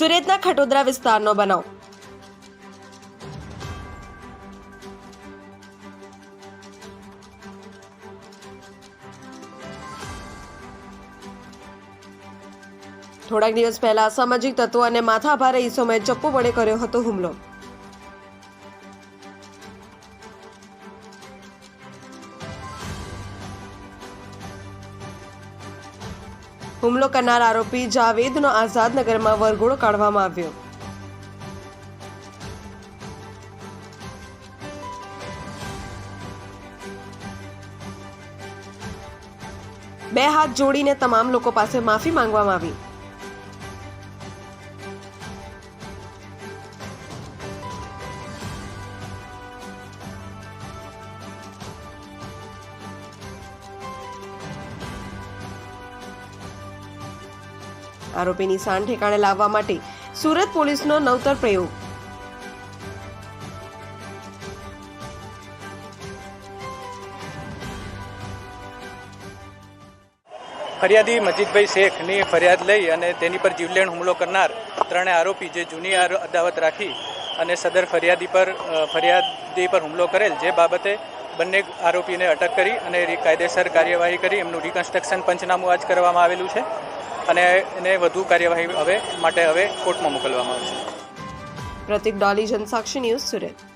સુરતના ખટોદરા વિસ્તારનો બનાવ. થોડાક દિવસ પહેલા અસામાજિક તત્વો અને માથાભારે ઈસોમાં ચપ્પુ વડે કર્યો હતો હુમલો. હુમલો કરનાર આરોપી જાવેદનો આઝાદનગરમાં વરઘોડો કાઢવામાં આવ્યો. બે હાથ જોડીને તમામ લોકો પાસે માફી માંગવામાં આવી. આરોપીની સાન ઠેકાણે લાવવા માટે સુરત પોલીસનો નવતર પ્રયોગ. ફરિયાદી મજીદભાઈ શેખની ફરિયાદ લઈ અને તેની પર જીવલેણ હુમલો કરનાર ત્રણે આરોપી જે જૂની અદાવત રાખી અને સદર ફરિયાદી પર ફરિયાદી પર હુમલો કરેલ જે બાબતે બંને આરોપીને અટક કરી અને કાયદેસર કાર્યવાહી કરી. એમનું રિકન્સ્ટ્રક્શન પંચનામું આજ કરવામાં આવેલું છે. અને એને વધુ કાર્યવાહી હવે માટે હવે કોર્ટમાં મોકલવામાં આવશે. પ્રતિક ડોલી જનસાક્ષી ન્યૂઝ સુરત.